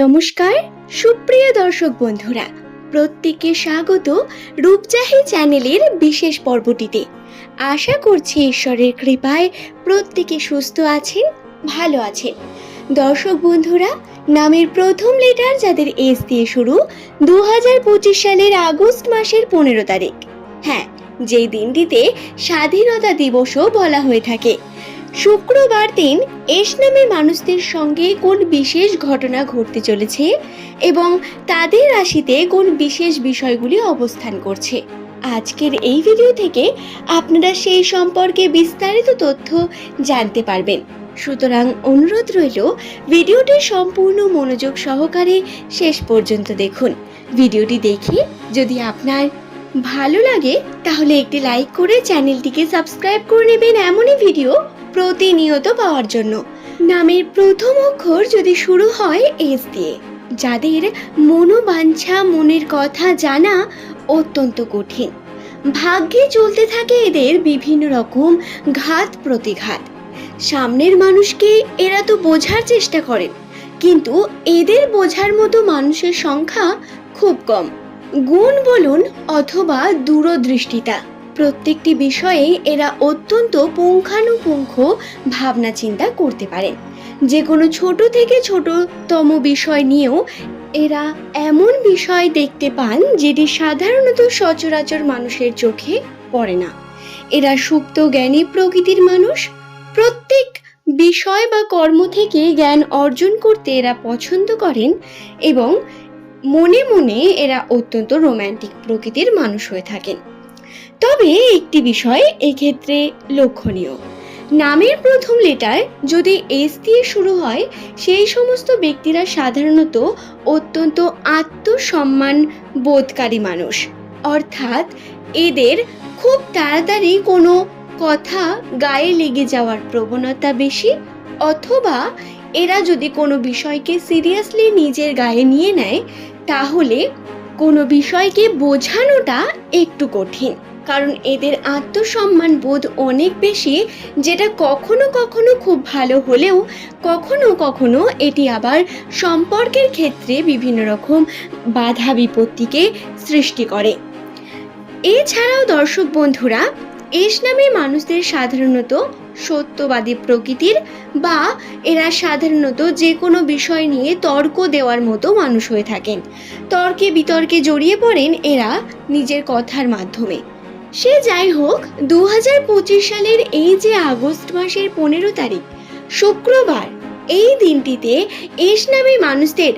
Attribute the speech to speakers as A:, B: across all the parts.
A: নমস্কার, সুপ্রিয় দর্শক বন্ধুরা, প্রত্যেককে স্বাগত রূপচাহি চ্যানেলের বিশেষ পর্বটিতে। আশা করছি ঈশ্বরের কৃপায় প্রত্যেকে সুস্থ আছেন, ভালো আছেন। দর্শক বন্ধুরা, নামের প্রথম লেটার যাদের এস দিয়ে শুরু দু হাজার পঁচিশ সালের আগস্ট মাসের পনেরো তারিখ। হ্যাঁ যেই দিনটিতে স্বাধীনতা দিবসও বলা হয়ে থাকে। শুক্রবার দিন এস নামের মানুষদের সঙ্গে কোন বিশেষ ঘটনা ঘটতে চলেছে এবং তাদের রাশিতে কোন বিশেষ বিষয়গুলি অবস্থান করছে? আজকের এই ভিডিও থেকে আপনারা সেই সম্পর্কে বিস্তারিত তথ্য জানতে পারবেন। সুতরাং অনুরোধ রইল, ভিডিওটি সম্পূর্ণ মনোযোগ সহকারে শেষ পর্যন্ত দেখুন। ভিডিওটি দেখে যদি আপনার ভালো লাগে, তাহলে একটি লাইক করে চ্যানেলটিকে সাবস্ক্রাইব করে নেবেন। এমনই ভিডিও প্রতিনিয়ত পাওয়ার জন্য। নামের প্রথম অক্ষর যদি শুরু হয় এস দিয়ে। যাদের মনোবাঞ্ছা, মনের কথা জানা অত্যন্ত কঠিন। ভাগ্যে চলতে থাকে এদের বিভিন্ন রকম ঘাত প্রতিঘাত। সামনের মানুষকে এরা তো বোঝার চেষ্টা করেন, কিন্তু এদের বোঝার মতো মানুষের সংখ্যা খুব কম। গুণ বলুন অথবা দূরদৃষ্টিতা। প্রত্যেকটি বিষয়ে এরা অত্যন্ত পুঙ্খানুপুঙ্খ ভাবনা চিন্তা করতে পারেন। যে কোনো ছোট থেকে ছোটতম বিষয় নিয়েও এরা এমন বিষয় দেখতে পান যেটি সাধারণত সচরাচর মানুষের চোখে পড়ে না। এরা সুপ্ত জ্ঞানী প্রকৃতির মানুষ। প্রত্যেক বিষয় বা কর্ম থেকে জ্ঞান অর্জন করতে এরা পছন্দ করেন এবং মনে মনে এরা অত্যন্ত রোম্যান্টিক প্রকৃতির মানুষ হয়ে থাকেন। তবে একটি বিষয় এক্ষেত্রে লক্ষণীয়। নামের প্রথম লেটার যদি এস দিয়ে শুরু হয়, সেই সমস্ত ব্যক্তিরা সাধারণত অত্যন্ত আত্মসম্মান বোধকারী মানুষ। অর্থাৎ এদের খুব তাড়াতাড়ি কোনো কথা গায়ে লেগে যাওয়ার প্রবণতা বেশি, অথবা এরা যদি কোনো বিষয়কে সিরিয়াসলি নিজের গায়ে নিয়ে নেয়, তাহলে কোনো বিষয়কে বোঝানোটা একটু কঠিন, কারণ এদের আত্মসম্মান বোধ অনেক বেশি, যেটা কখনো কখনো খুব ভালো হলেও কখনো কখনো এটি আবার সম্পর্কের ক্ষেত্রে বিভিন্ন রকম বাধা বিপত্তিকে সৃষ্টি করে। এছাড়াও দর্শক বন্ধুরা, এস নামে মানুষদের সাধারণত সত্যবাদী প্রকৃতির বা এরা সাধারণত যে কোনো বিষয় নিয়ে তর্ক দেওয়ার মতো মানুষ হয়ে থাকেন। তর্কে বিতর্কে জড়িয়ে পড়েন এরা নিজের কথার মাধ্যমে। সে যাই হোক দু হাজার পঁচিশ সালের এই যে আগস্ট মাসের পনেরো তারিখ, শুক্রবার, এই দিনটিতে এস নামে মানুষদের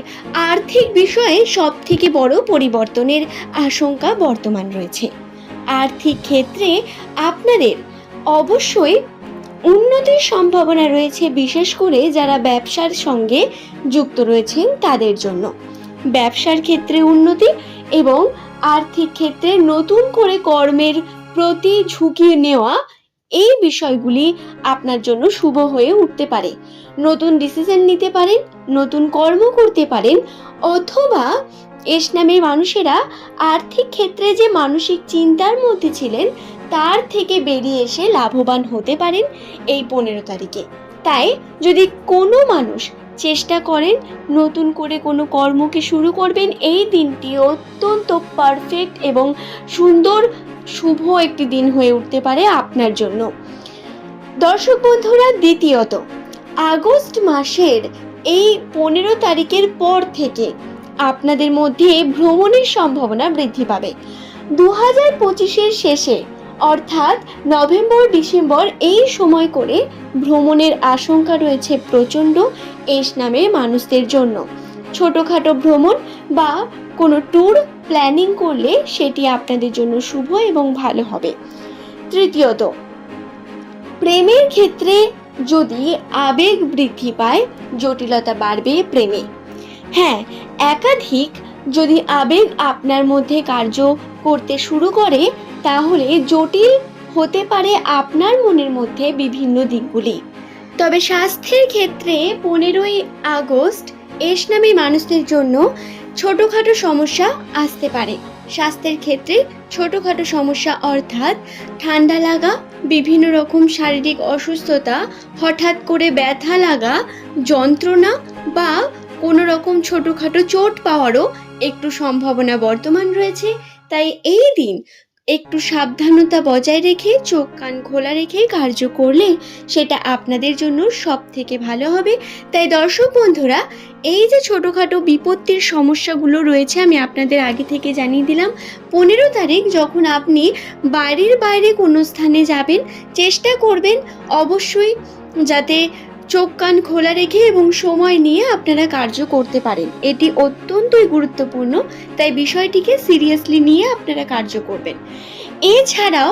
A: আর্থিক বিষয়ে সব থেকে বড় পরিবর্তনের আশঙ্কা বর্তমান রয়েছে। আর্থিক ক্ষেত্রে আপনাদের অবশ্যই উন্নতির সম্ভাবনা রয়েছে, বিশেষ করে যারা ব্যবসার সঙ্গে যুক্ত রয়েছেন তাদের জন্য। ব্যবসার ক্ষেত্রে উন্নতি এবং আর্থিক ক্ষেত্রে নতুন করে কর্মের প্রতি ঝুঁকি নেওয়া এই বিষয়গুলি আপনার জন্য শুভ হয়ে উঠতে পারে। নতুন ডিসিশন নিতে পারেন, নতুন কর্ম করতে পারেন, অথবা এস নামের মানুষেরা আর্থিক ক্ষেত্রে যে মানসিক চিন্তার মধ্যে ছিলেন তার থেকে বেরিয়ে এসে লাভবান হতে পারেন এই পনেরো তারিখে। তাই যদি কোনো মানুষ চেষ্টা করেন নতুন করে কোনো কর্মকে শুরু করবেন, এই দিনটি অত্যন্ত পারফেক্ট এবং সুন্দর, শুভ একটি দিন হয়ে উঠতে পারে আপনার জন্য। দর্শক বন্ধুরা, দ্বিতীয়ত, আগস্ট মাসের এই পনেরো তারিখের পর থেকে আপনাদের মধ্যে ভ্রমণের সম্ভাবনা বৃদ্ধি পাবে। দু হাজার পঁচিশের শেষে অর্থাৎ নভেম্বর, ডিসেম্বর এই সময় করে ভ্রমণের আশঙ্কা রয়েছে প্রচণ্ড এস নামের মানুষদের জন্য। ছোটোখাটো ভ্রমণ বা কোনো ট্যুর প্ল্যানিং করলে সেটি আপনাদের জন্য শুভ এবং ভালো হবে। তৃতীয়ত, প্রেমের ক্ষেত্রে যদি আবেগ বৃদ্ধি পায়, জটিলতা বাড়বে প্রেমে। হ্যাঁ একাধিক যদি আবেগ আপনার মধ্যে কার্য করতে শুরু করে তাহলে জটিল হতে পারে আপনার মনের মধ্যে বিভিন্ন দিকগুলি। তবে স্বাস্থ্যের ক্ষেত্রে পনেরোই আগস্ট এস নামে মানুষদের জন্য ছোটোখাটো সমস্যা আসতে পারে। স্বাস্থ্যের ক্ষেত্রে ছোটোখাটো সমস্যা অর্থাৎ ঠান্ডা লাগা, বিভিন্ন রকম শারীরিক অসুস্থতা, হঠাৎ করে ব্যথা লাগা, যন্ত্রণা বা কোনো রকম ছোটোখাটো চোট পাওয়ারও একটু সম্ভাবনা বর্তমান রয়েছে। তাই এই দিন একটু সাবধানতা বজায় রেখে চোখ কান খোলা রেখে কার্য করলে সেটা আপনাদের জন্য সব থেকে ভালো হবে। তাই দর্শক বন্ধুরা, এই যে ছোটোখাটো বিপত্তির সমস্যাগুলো রয়েছে, আমি আপনাদের আগে থেকে জানিয়ে দিলাম, পনেরো তারিখ যখন আপনি বাড়ির বাইরে কোনো স্থানে যাবেন, চেষ্টা করবেন অবশ্যই যাতে চোখ কান খোলা রেখে এবং সময় নিয়ে আপনারা কার্য করতে পারেন। এটি অত্যন্তই গুরুত্বপূর্ণ, তাই বিষয়টিকে সিরিয়াসলি নিয়ে আপনারা কার্য করবেন। এছাড়াও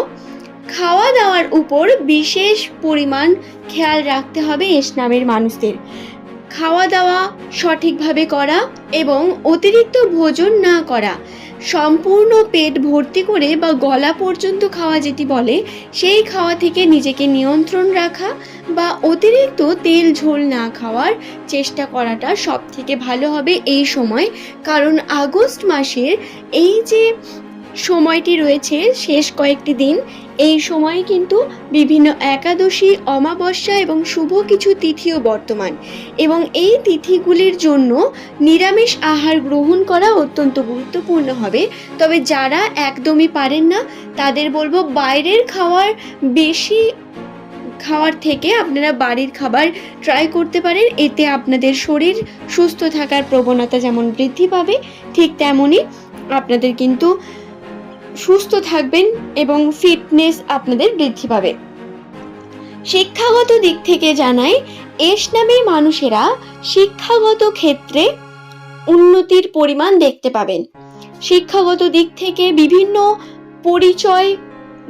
A: খাওয়া দাওয়ার উপর বিশেষ পরিমাণ খেয়াল রাখতে হবে এস নামের মানুষদের। খাওয়া দাওয়া সঠিকভাবে করা এবং অতিরিক্ত ভোজন না করা। সম্পূর্ণ পেট ভর্তি করে বা গলা পর্যন্ত খাওয়া যেটি বলে, সেই খাওয়া থেকে নিজেকে নিয়ন্ত্রণ রাখা বা অতিরিক্ত তেল ঝোল না খাওয়ার চেষ্টা করাটা সব থেকে ভালো হবে এই সময়। কারণ আগস্ট মাসের এই যে সময়টি রয়েছে শেষ কয়েকটি দিন। এই সময়ে কিন্তু বিভিন্ন একাদশী, অমাবস্যা এবং শুভ কিছু তিথিও বর্তমান এবং এই তিথিগুলির জন্য নিরামিষ আহার গ্রহণ করা অত্যন্ত গুরুত্বপূর্ণ হবে। তবে যারা একদমই পারেন না, তাদের বলব বাইরের খাওয়ার বেশি খাওয়ার থেকে আপনারা বাড়ির খাবার ট্রাই করতে পারেন। এতে আপনাদের শরীর সুস্থ থাকার প্রবণতা যেমন বৃদ্ধি পাবে, ঠিক তেমনই আপনাদের কিন্তু সুস্থ থাকবেন এবং ফিটনেস আপনাদের বৃদ্ধি পাবে। শিক্ষাগত দিক থেকে জানাই, এস নামের মানুষেরা শিক্ষাগত ক্ষেত্রে উন্নতির পরিমাণ দেখতে পাবেন। শিক্ষাগত দিক থেকে বিভিন্ন পরিচয়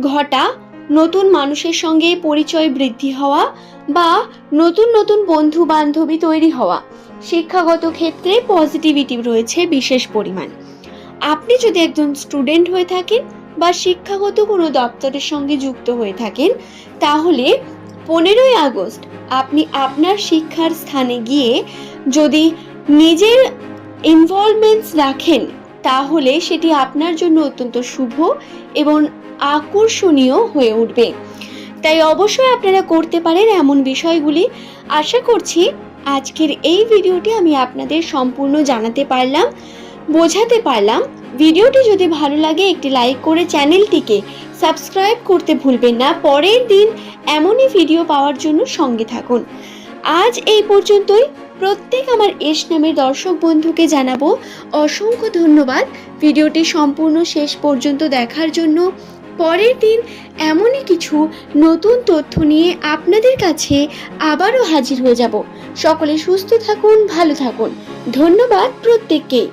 A: ঘটা, নতুন মানুষের সঙ্গে পরিচয় বৃদ্ধি হওয়া বা নতুন নতুন বন্ধু বান্ধবী তৈরি হওয়া। শিক্ষাগত ক্ষেত্রে পজিটিভিটি রয়েছে বিশেষ পরিমাণ। আপনি যদি একজন স্টুডেন্ট হয়ে থাকেন বা শিক্ষাগত কোনো দপ্তরের সঙ্গে যুক্ত হয়ে থাকেন, তাহলে পনেরোই আগস্ট আপনি আপনার শিক্ষার স্থানে গিয়ে যদি নিজের ইনভলভমেন্টস রাখেন, তাহলে সেটি আপনার জন্য অত্যন্ত শুভ এবং আকর্ষণীয় হয়ে উঠবে। তাই অবশ্যই আপনারা করতে পারেন এমন বিষয়গুলি। আশা করছি আজকের এই ভিডিওটি আমি আপনাদের সম্পূর্ণ জানাতে পারলাম। বোঝাতে পারলাম। ভিডিওটি যদি ভালো লাগে, একটি লাইক করে চ্যানেলটিকে সাবস্ক্রাইব করতে ভুলবেন না। পরের দিন এমনই ভিডিও পাওয়ার জন্য সঙ্গে থাকুন। আজ এই পর্যন্তই। প্রত্যেক আমার এস নামের দর্শক বন্ধুকে জানাব অসংখ্য ধন্যবাদ। ভিডিওটি সম্পূর্ণ শেষ পর্যন্ত দেখার জন্য। পরের দিন এমনই কিছু নতুন তথ্য নিয়ে আপনাদের কাছে আবারও হাজির হয়ে যাব। সকলে সুস্থ থাকুন, ভালো থাকুন। ধন্যবাদ প্রত্যেককেই।